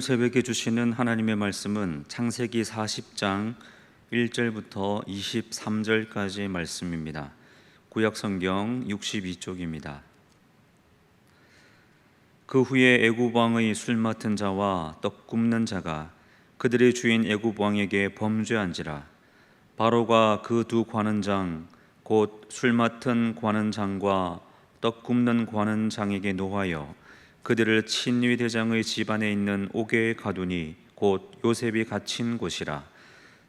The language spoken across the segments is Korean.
오늘 새벽에 주시는 하나님의 말씀은 창세기 40장 1절부터 23절까지의 말씀입니다. 구약 성경 62쪽입니다. 그 후에 애굽 왕의 술 맡은 자와 떡 굽는 자가 그들의 주인 애굽 왕에게 범죄한지라 바로가 그 두 관원장 곧 술 맡은 관원장과 떡 굽는 관원장에게 노하여 그들을 친위 대장의 집안에 있는 옥에 가두니 곧 요셉이 갇힌 곳이라.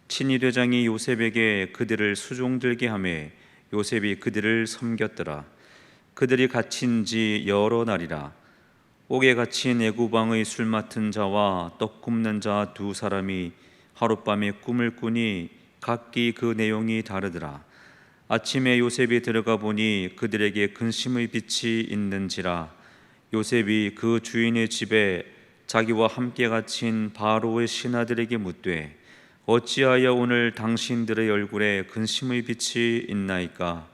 친위 대장이 요셉에게 그들을 수종들게 하매 요셉이 그들을 섬겼더라. 그들이 갇힌 지 여러 날이라. 옥에 갇힌 애굽 왕의 술 맡은 자와 떡 굽는 자 두 사람이 하룻밤에 꿈을 꾸니 각기 그 내용이 다르더라. 아침에 요셉이 들어가 보니 그들에게 근심의 빛이 있는지라 요셉이 그 주인의 집에 자기와 함께 갇힌 바로의 신하들에게 묻되 어찌하여 오늘 당신들의 얼굴에 근심의 빛이 있나이까?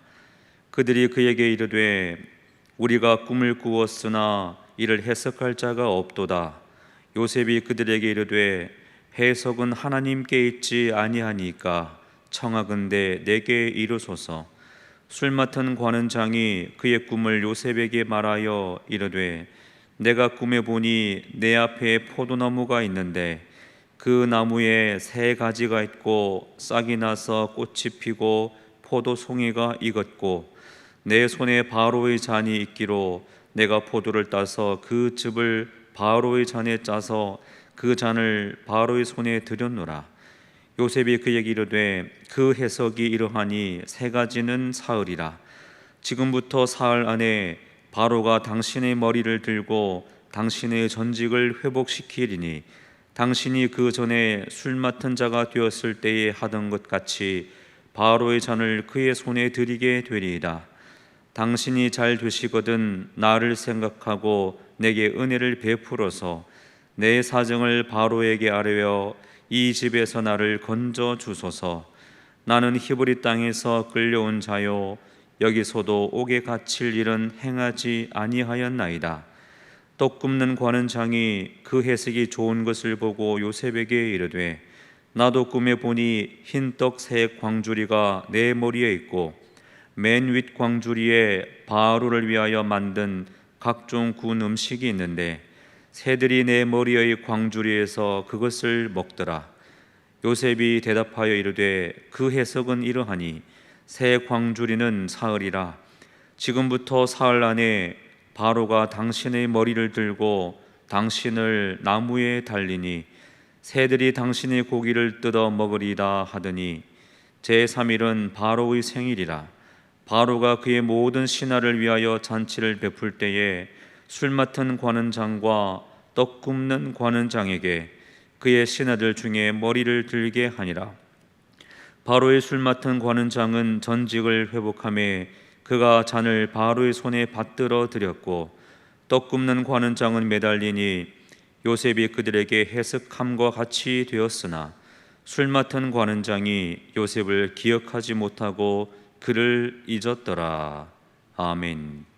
그들이 그에게 이르되 우리가 꿈을 꾸었으나 이를 해석할 자가 없도다. 요셉이 그들에게 이르되 해석은 하나님께 있지 아니하니까 청하건대 내게 이르소서 술 맡은 관원장이 그의 꿈을 요셉에게 말하여 이르되 내가 꿈에 보니 내 앞에 포도나무가 있는데 그 나무에 세 가지가 있고 싹이 나서 꽃이 피고 포도 송이가 익었고 내 손에 바로의 잔이 있기로 내가 포도를 따서 그 즙을 바로의 잔에 짜서 그 잔을 바로의 손에 들였노라 요셉이 그에게 이르되 그 해석이 이러하니 세 가지는 사흘이라 지금부터 사흘 안에 바로가 당신의 머리를 들고 당신의 전직을 회복시키리니 당신이 그 전에 술 맡은 자가 되었을 때에 하던 것 같이 바로의 잔을 그의 손에 드리게 되리이다. 당신이 잘 되시거든 나를 생각하고 내게 은혜를 베풀어서 내 사정을 바로에게 아뢰어 이 집에서 나를 건져 주소서. 나는 히브리 땅에서 끌려온 자요 여기서도 옥에 갇힐 일은 행하지 아니하였나이다. 떡 굽는 관원장이 그 해석이 좋은 것을 보고 요셉에게 이르되 나도 꿈에 보니 흰떡색 광주리가 내 머리에 있고 맨 윗 광주리에 바로를 위하여 만든 각종 군 음식이 있는데 새들이 내 머리의 광주리에서 그것을 먹더라. 요셉이 대답하여 이르되 그 해석은 이러하니 새 광주리는 사흘이라 지금부터 사흘 안에 바로가 당신의 머리를 들고 당신을 나무에 달리니 새들이 당신의 고기를 뜯어 먹으리다 하더니 제3일은 바로의 생일이라 바로가 그의 모든 신하를 위하여 잔치를 베풀 때에 술 맡은 관원장과 떡 굽는 관원장에게 그의 신하들 중에 머리를 들게 하니라 바로의 술 맡은 관원장은 전직을 회복함에 그가 잔을 바로의 손에 받들어 드렸고 떡 굽는 관원장은 매달리니 요셉이 그들에게 해석함과 같이 되었으나 술 맡은 관원장이 요셉을 기억하지 못하고 그를 잊었더라. 아멘.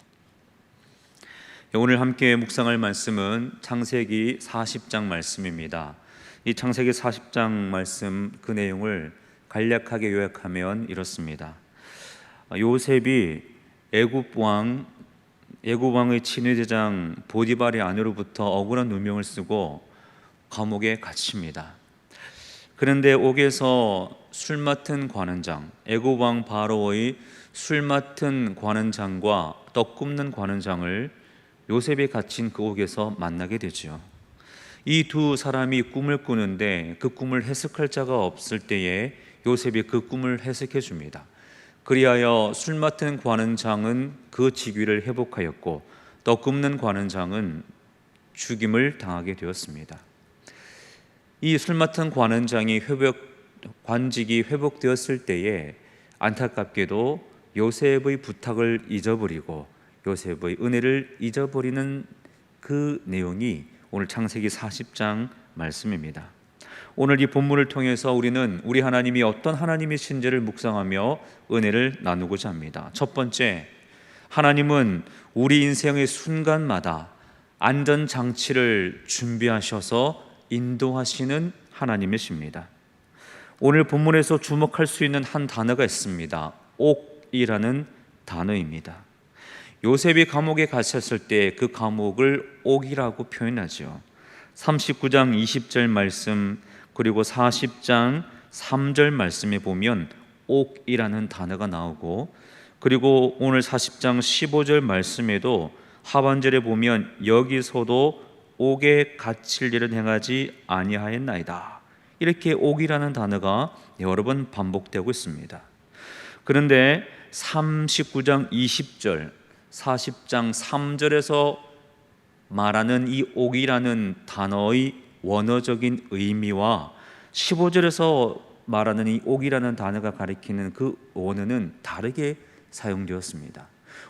오늘 함께 묵상할 말씀은 창세기 40장 말씀입니다. 이 창세기 40장 말씀 그 내용을 간략하게 요약하면 이렇습니다. 요셉이 애굽 왕 애굽 왕의 친위대장 보디발의 아내로부터 억울한 누명을 쓰고 감옥에 갇힙니다. 그런데 옥에서 술 맡은 관원장 애굽 왕 바로의 술 맡은 관원장과 떡 굽는 관원장을 요셉이 갇힌 그 옥에서 만나게 되죠. 이두 사람이 꿈을 꾸는데 그 꿈을 해석할 자가 없을 때에 요셉이 그 꿈을 해석해 줍니다. 그리하여 술 맡은 관원장은 그 직위를 회복하였고 떡 굽는 관원장은 죽임을 당하게 되었습니다. 이 술 맡은 관원장이 회복 관직이 회복되었을 때에 안타깝게도 요셉의 부탁을 잊어버리고 요셉의 은혜를 잊어버리는 그 내용이 오늘 창세기 40장 말씀입니다. 오늘 이 본문을 통해서 우리는 우리 하나님이 어떤 하나님이신지를 묵상하며 은혜를 나누고자 합니다. 첫 번째, 하나님은 우리 인생의 순간마다 안전 장치를 준비하셔서 인도하시는 하나님이십니다. 오늘 본문에서 주목할 수 있는 한 단어가 있습니다. 옥이라는 단어입니다. 요셉이 감옥에 갇혔을 때 그 감옥을 옥이라고 표현하죠. 39장 20절 말씀 그리고 40장 3절 말씀에 보면 옥이라는 단어가 나오고 그리고 오늘 40장 15절 말씀에도 하반절에 보면 여기서도 옥에 갇힐 일은 행하지 아니하였나이다. 이렇게 옥이라는 단어가 여러 번 반복되고 있습니다. 그런데 39장 20절, 40장 3절에서 말하는 이 옥이라는 단어의 원어적인 의미와 15절에서 말하는 이 옥이라는 단어가 가리키는 그 원어는 다르게 사용되었습니다.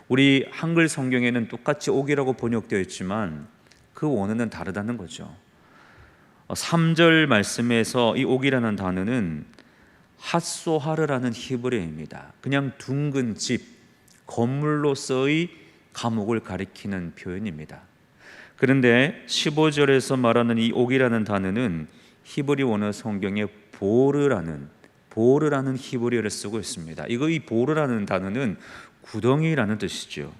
우리 한글 성경에는 똑같이 옥이라고 번역되어 있지만 그 원어는 다르다는 거죠. 3절 말씀에서 이 옥이라는 단어는 핫소하르라는 히브리어입니다. 그냥 둥근 집, 건물로서의 감옥을 가리키는 표현입니다. 그런데 15절에서 말하는 이 옥이라는 단어는 히브리 원어 성경에 보르라는 보르라는 히브리어를 쓰고 있습니다. 이거 이 보르라는 단어는 구덩이라는 뜻이죠.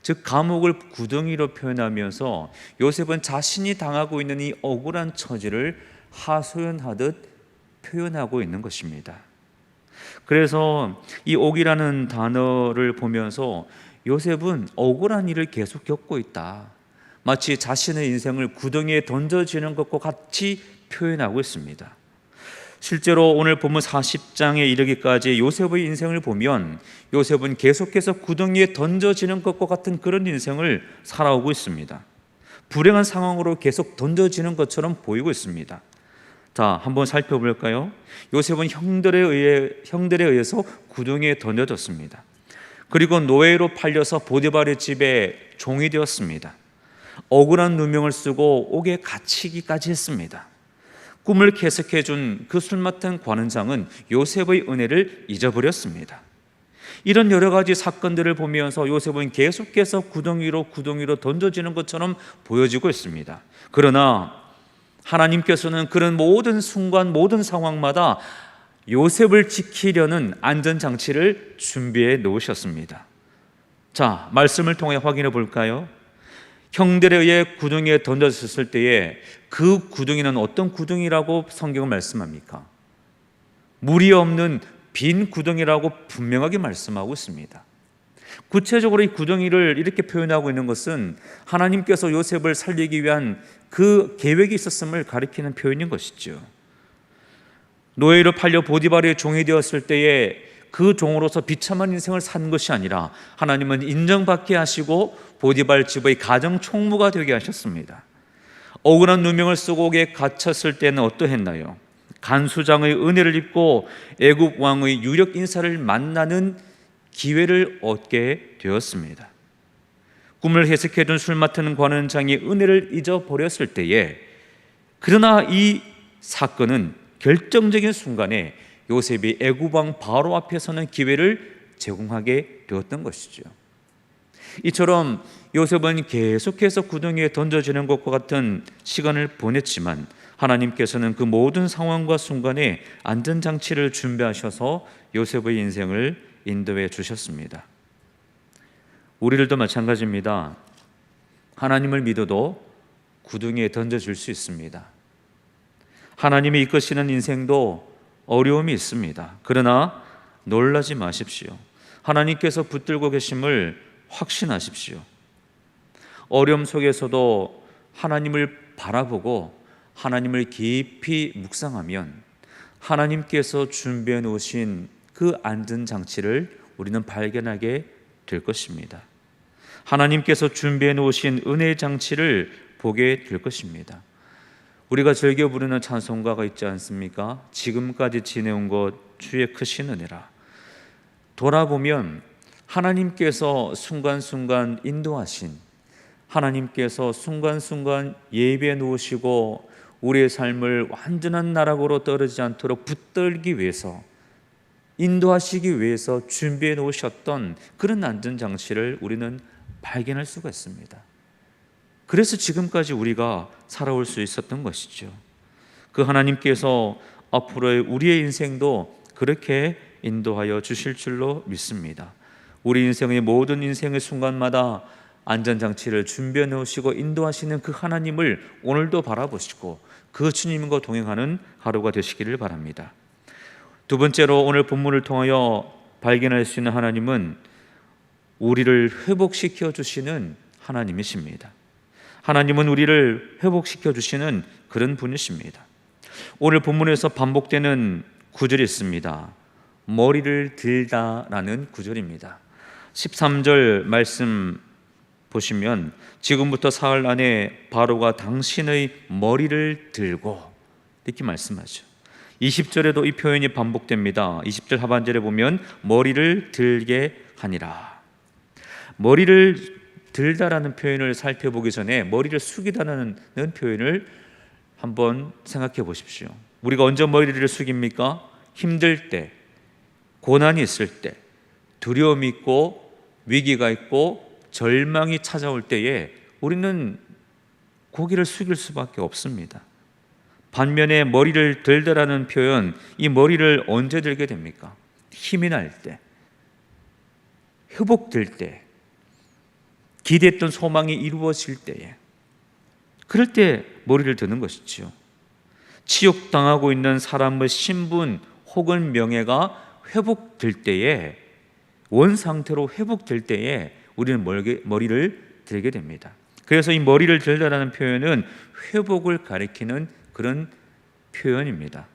즉 감옥을 구덩이로 표현하면서 요셉은 자신이 당하고 있는 이 억울한 처지를 하소연하듯 표현하고 있는 것입니다. 그래서 이 옥이라는 단어를 보면서 요셉은 억울한 일을 계속 겪고 있다. 마치 자신의 인생을 구덩이에 던져지는 것과 같이 표현하고 있습니다. 실제로 오늘 본문 40장에 이르기까지 요셉의 인생을 보면 요셉은 계속해서 구덩이에 던져지는 것과 같은 그런 인생을 살아오고 있습니다. 불행한 상황으로 계속 던져지는 것처럼 보이고 있습니다. 자, 한번 살펴볼까요? 요셉은 형들에 의해 형들에 의해서 구덩이에 던져졌습니다. 그리고 노예로 팔려서 보디발의 집에 종이 되었습니다. 억울한 누명을 쓰고 옥에 갇히기까지 했습니다. 꿈을 계속해 준 그 술 맡은 관원장은 요셉의 은혜를 잊어버렸습니다. 이런 여러 가지 사건들을 보면서 요셉은 계속해서 구덩이로 구덩이로 던져지는 것처럼 보여지고 있습니다. 그러나 하나님께서는 그런 모든 순간 모든 상황마다 요셉을 지키려는 안전장치를 준비해 놓으셨습니다. 자, 말씀을 통해 확인해 볼까요? 형들에 의해 구덩이에 던져졌을 때에 그 구덩이는 어떤 구덩이라고 성경은 말씀합니까? 물이 없는 빈 구덩이라고 분명하게 말씀하고 있습니다. 구체적으로 이 구덩이를 이렇게 표현하고 있는 것은 하나님께서 요셉을 살리기 위한 그 계획이 있었음을 가리키는 표현인 것이죠. 노예로 팔려 보디발의 종이 되었을 때에 그 종으로서 비참한 인생을 산 것이 아니라 하나님은 인정받게 하시고 보디발 집의 가정 총무가 되게 하셨습니다. 억울한 누명을 옥에 갇혔을 때는 어떠했나요? 간수장의 은혜를 입고 애굽 왕의 유력 인사를 만나는 기회를 얻게 되었습니다. 꿈을 해석해둔 술 맡은 관원장이 은혜를 잊어버렸을 때에 그러나 이 사건은 결정적인 순간에 요셉이 애굽 왕 바로 앞에 서는 기회를 제공하게 되었던 것이죠. 이처럼 요셉은 계속해서 구덩이에 던져지는 것과 같은 시간을 보냈지만 하나님께서는 그 모든 상황과 순간에 안전장치를 준비하셔서 요셉의 인생을 인도해 주셨습니다. 우리들도 마찬가지입니다. 하나님을 믿어도 구덩이에 던져질 수 있습니다. 하나님이 이끄시는 인생도 어려움이 있습니다. 그러나 놀라지 마십시오. 하나님께서 붙들고 계심을 확신하십시오. 어려움 속에서도 하나님을 바라보고 하나님을 깊이 묵상하면 하나님께서 준비해 놓으신 그 안전 장치를 우리는 발견하게 될 것입니다. 하나님께서 준비해 놓으신 은혜 장치를 보게 될 것입니다. 우리가 즐겨 부르는 찬송가가 있지 않습니까? 지금까지 지내온 것 주의 크신 은혜라. 돌아보면 하나님께서 순간순간 인도하신 하나님께서 순간순간 예배해 놓으시고 우리의 삶을 완전한 나락으로 떨어지지 않도록 붙들기 위해서 인도하시기 위해서 준비해 놓으셨던 그런 안전 장치를 우리는 발견할 수가 있습니다. 그래서 지금까지 우리가 살아올 수 있었던 것이죠. 그 하나님께서 앞으로의 우리의 인생도 그렇게 인도하여 주실 줄로 믿습니다. 우리 인생의 모든 인생의 순간마다 안전장치를 준비해 놓으시고 인도하시는 그 하나님을 오늘도 바라보시고 그 주님과 동행하는 하루가 되시기를 바랍니다. 두 번째로 오늘 본문을 통하여 발견할 수 있는 하나님은 우리를 회복시켜 주시는 하나님이십니다. 하나님은 우리를 회복시켜 주시는 그런 분이십니다. 오늘 본문에서 반복되는 구절이 있습니다. 머리를 들다라는 구절입니다. 13절 말씀 보시면 지금부터 사흘 안에 바로가 당신의 머리를 들고 이렇게 말씀하죠. 20절에도 이 표현이 반복됩니다. 20절 하반절에 보면 머리를 들게 하니라. 머리를 들다라는 표현을 살펴보기 전에 머리를 숙이다라는 표현을 한번 생각해 보십시오. 우리가 언제 머리를 숙입니까? 힘들 때, 고난이 있을 때, 두려움이 있고 위기가 있고 절망이 찾아올 때에 우리는 고개를 숙일 수밖에 없습니다. 반면에 머리를 들다라는 표현, 이 머리를 언제 들게 됩니까? 힘이 날 때, 회복될 때, 기대했던 소망이 이루어질 때에, 그럴 때 머리를 드는 것이지요. 치욕당하고 있는 사람의 신분 혹은 명예가 회복될 때에, 원 상태로 회복될 때에 우리는 머리를 들게 됩니다. 그래서 이 머리를 들다라는 표현은 회복을 가리키는 그런 표현입니다.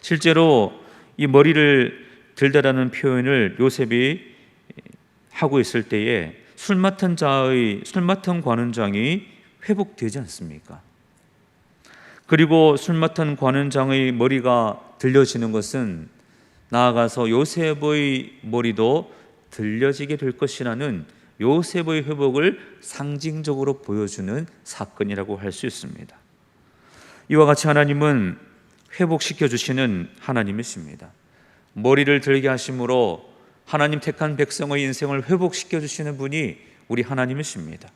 실제로 이 머리를 들다라는 표현을 요셉이 하고 있을 때에 술 맡은 자의 술 맡은 관원장이 회복되지 않습니까? 그리고 술 맡은 관원장의 머리가 들려지는 것은 나아가서 요셉의 머리도 들려지게 될 것이라는 요셉의 회복을 상징적으로 보여주는 사건이라고 할 수 있습니다. 이와 같이 하나님은 회복시켜 주시는 하나님이십니다. 머리를 들게 하심으로 하나님 택한 백성의 인생을 회복시켜 주시는 분이 우리 하나님이십니다.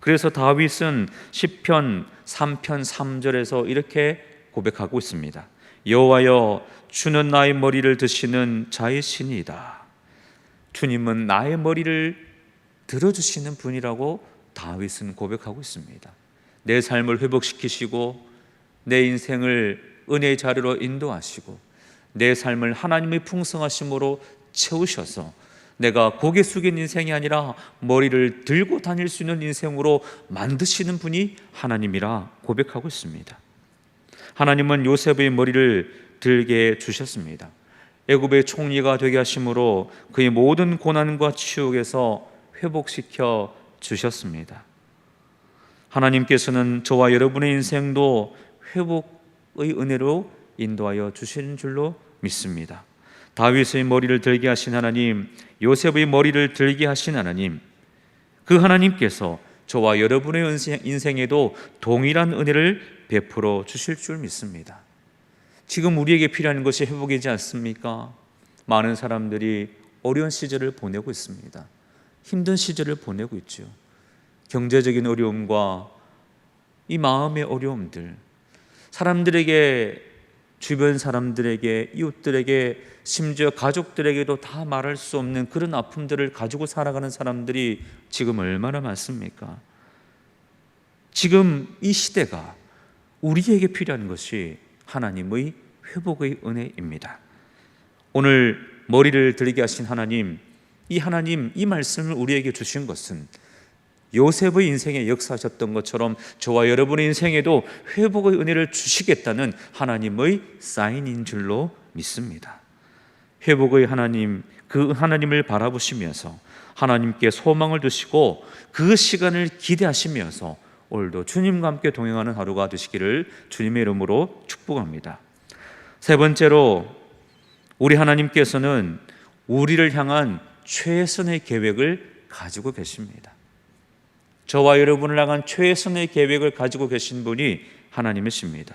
그래서 다윗은 시편 3편 3절에서 이렇게 고백하고 있습니다. 여호와여 주는 나의 머리를 드시는 자의 신이다. 주님은 나의 머리를 들어주시는 분이라고 다윗은 고백하고 있습니다. 내 삶을 회복시키시고 내 인생을 은혜의 자리로 인도하시고 내 삶을 하나님의 풍성하심으로 채우셔서 내가 고개 숙인 인생이 아니라 머리를 들고 다닐 수 있는 인생으로 만드시는 분이 하나님이라 고백하고 있습니다. 하나님은 요셉의 머리를 들게 주셨습니다. 애굽의 총리가 되게 하심으로 그의 모든 고난과 치욕에서 회복시켜 주셨습니다. 하나님께서는 저와 여러분의 인생도 회복의 은혜로 인도하여 주시는 줄로 믿습니다. 다윗의 머리를 들게 하신 하나님, 요셉의 머리를 들게 하신 하나님, 그 하나님께서 저와 여러분의 인생- 인생에도 동일한 은혜를 베풀어 주실 줄 믿습니다. 지금 우리에게 필요한 것이 회복이지 않습니까? 많은 사람들이 어려운 시절을 보내고 있습니다. 힘든 시절을 보내고 있죠. 경제적인 어려움과 이 마음의 어려움들, 사람들에게 주변 사람들에게 이웃들에게 심지어 가족들에게도 다 말할 수 없는 그런 아픔들을 가지고 살아가는 사람들이 지금 얼마나 많습니까? 지금 이 시대가 우리에게 필요한 것이 하나님의 회복의 은혜입니다. 오늘 머리를 들게 하신 하나님, 이 하나님 이 말씀을 우리에게 주신 것은 요셉의 인생에 역사하셨던 것처럼 저와 여러분의 인생에도 회복의 은혜를 주시겠다는 하나님의 사인인 줄로 믿습니다. 회복의 하나님, 그 하나님을 바라보시면서 하나님께 소망을 두시고 그 시간을 기대하시면서 오늘도 주님과 함께 동행하는 하루가 되시기를 주님의 이름으로 축복합니다. 세 번째로 우리 하나님께서는 우리를 향한 최선의 계획을 가지고 계십니다. 저와 여러분을 향한 최선의 계획을 가지고 계신 분이 하나님이십니다.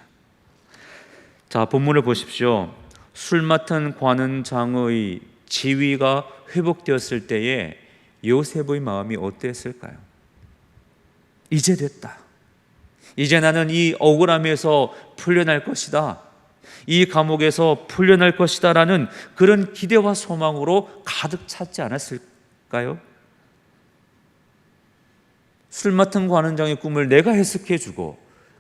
자, 본문을 보십시오. 술 맡은 관원장의 지위가 회복되었을 때에 요셉의 마음이 어땠을까요? 이제 됐다. 이제 나는 이 억울함에서 풀려날 것이다. 이 감옥에서 풀려날 것이다라는 그런 기대와 소망으로 가득 찼지 않았을까요? 술 맡은 관원장의 꿈을 내가 해석해 주고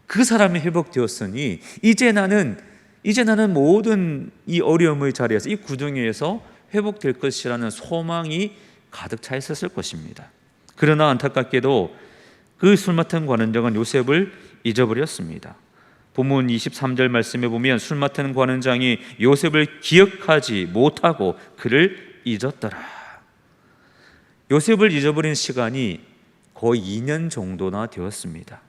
그 사람이 회복되었으니 이제 나는 이제 나는 모든 이 어려움의 자리에서 이 구덩이에서 회복될 것이라는 소망이 가득 차 있었을 것입니다. 그러나 안타깝게도 그 술 맡은 관원장은 요셉을 잊어버렸습니다. 본문 23절 말씀에 보면 술 맡은 관원장이 요셉을 기억하지 못하고 그를 잊었더라. 요셉을 잊어버린 시간이 거의 2년 정도나 되었습니다.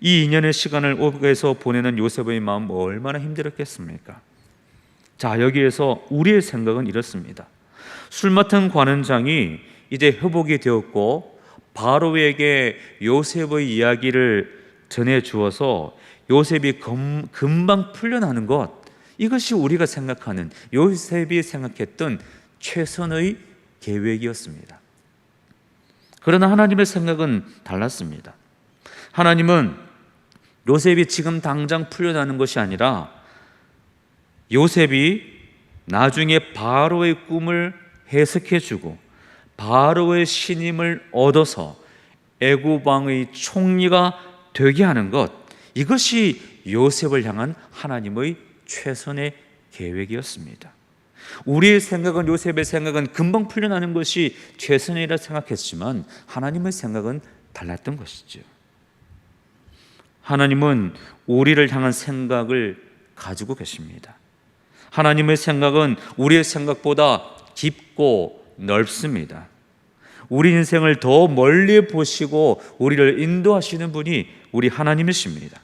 이 2년의 시간을 옥에서 보내는 요셉의 마음 얼마나 힘들었겠습니까? 자, 여기에서 우리의 생각은 이렇습니다. 술 맡은 관원장이 이제 회복이 되었고 바로에게 요셉의 이야기를 전해 주어서 요셉이 금, 금방 풀려나는 것 이것이 우리가 생각하는 요셉이 생각했던 최선의 계획이었습니다. 그러나 하나님의 생각은 달랐습니다. 하나님은 요셉이 지금 당장 풀려나는 것이 아니라 요셉이 나중에 바로의 꿈을 해석해 주고 바로의 신임을 얻어서 애굽 왕의 총리가 되게 하는 것 이것이 요셉을 향한 하나님의 최선의 계획이었습니다. 우리의 생각은 요셉의 생각은 금방 풀려나는 것이 최선이라 생각했지만 하나님의 생각은 달랐던 것이죠. 하나님은 우리를 향한 생각을 가지고 계십니다. 하나님의 생각은 우리의 생각보다 깊고 넓습니다. 우리 인생을 더 멀리 보시고 우리를 인도하시는 분이 우리 하나님이십니다.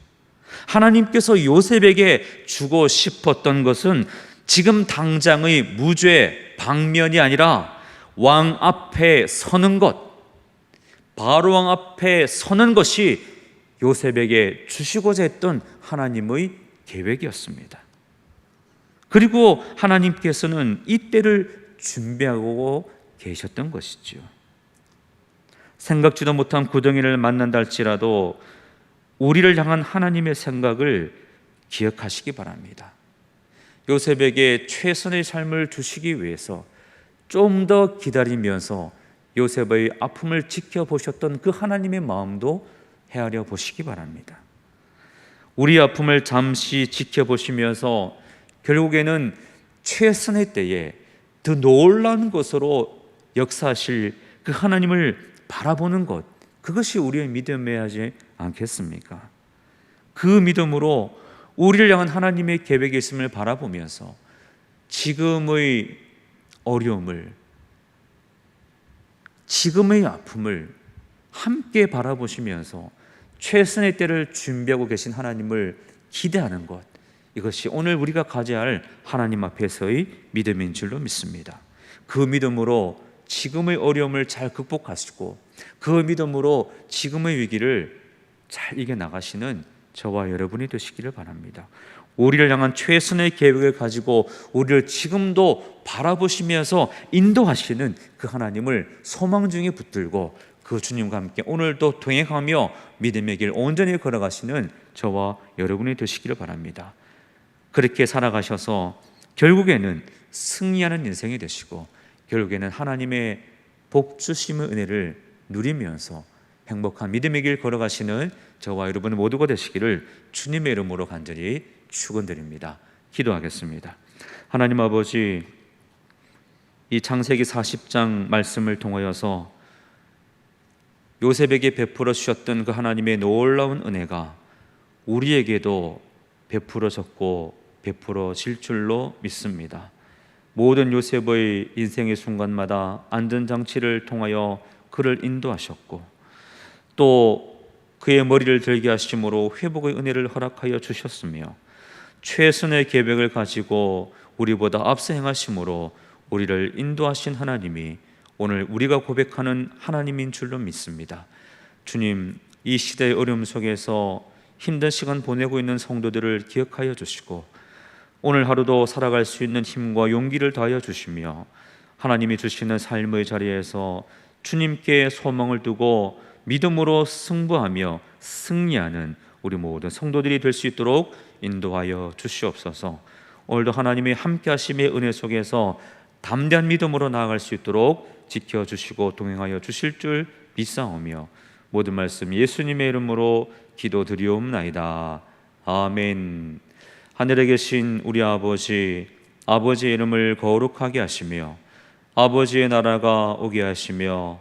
하나님께서 요셉에게 주고 싶었던 것은 지금 당장의 무죄 방면이 아니라 왕 앞에 서는 것, 바로 왕 앞에 서는 것이 요셉에게 주시고자 했던 하나님의 계획이었습니다. 그리고 하나님께서는 이때를 준비하고 계셨던 것이지요. 생각지도 못한 구덩이를 만난다 할지라도 우리를 향한 하나님의 생각을 기억하시기 바랍니다. 요셉에게 최선의 삶을 주시기 위해서 좀 더 기다리면서 요셉의 아픔을 지켜보셨던 그 하나님의 마음도 헤아려 보시기 바랍니다. 우리 아픔을 잠시 지켜보시면서 결국에는 최선의 때에 더 놀라운 것으로 역사하실 그 하나님을 바라보는 것 그것이 우리의 믿음이어야 하지 않겠습니까? 그 믿음으로 우리를 향한 하나님의 계획이 있음을 바라보면서 지금의 어려움을 지금의 아픔을 함께 바라보시면서 최선의 때를 준비하고 계신 하나님을 기대하는 것 이것이 오늘 우리가 가져야 할 하나님 앞에서의 믿음인 줄로 믿습니다. 그 믿음으로 지금의 어려움을 잘 극복하시고 그 믿음으로 지금의 위기를 잘 이겨 나가시는 저와 여러분이 되시기를 바랍니다. 우리를 향한 최선의 계획을 가지고 우리를 지금도 바라보시면서 인도하시는 그 하나님을 소망 중에 붙들고 그 주님과 함께 오늘도 동행하며 믿음의 길 온전히 걸어가시는 저와 여러분이 되시기를 바랍니다. 그렇게 살아가셔서 결국에는 승리하는 인생이 되시고 결국에는 하나님의 복 주심의 은혜를 누리면서 행복한 믿음의 길 걸어가시는 저와 여러분 모두가 되시기를 주님의 이름으로 간절히 축원드립니다. 기도하겠습니다. 하나님 아버지 이 창세기 40장 말씀을 통하여서 요셉에게 베풀어 주셨던 그 하나님의 놀라운 은혜가 우리에게도 베풀어졌고 베풀어질 줄로 믿습니다. 모든 요셉의 인생의 순간마다 안전장치를 통하여 그를 인도하셨고 또 그의 머리를 들게 하심으로 회복의 은혜를 허락하여 주셨으며 최선의 계획을 가지고 우리보다 앞서 행하심으로 우리를 인도하신 하나님이 오늘 우리가 고백하는 하나님인 줄로 믿습니다. 주님, 이 시대의 어려움 속에서 힘든 시간 보내고 있는 성도들을 기억하여 주시고 오늘 하루도 살아갈 수 있는 힘과 용기를 다하여 주시며 하나님이 주시는 삶의 자리에서 주님께 소망을 두고 믿음으로 승부하며 승리하는 우리 모든 성도들이 될 수 있도록 인도하여 주시옵소서. 오늘도 하나님의 함께 하심의 은혜 속에서 담대한 믿음으로 나아갈 수 있도록 지켜 주시고 동행하여 주실 줄 믿사오며 모든 말씀 예수님의 이름으로 기도드리옵나이다. 아멘. 하늘에 계신 우리 아버지 아버지의 이름을 거룩하게 하시며 아버지의 나라가 오게 하시며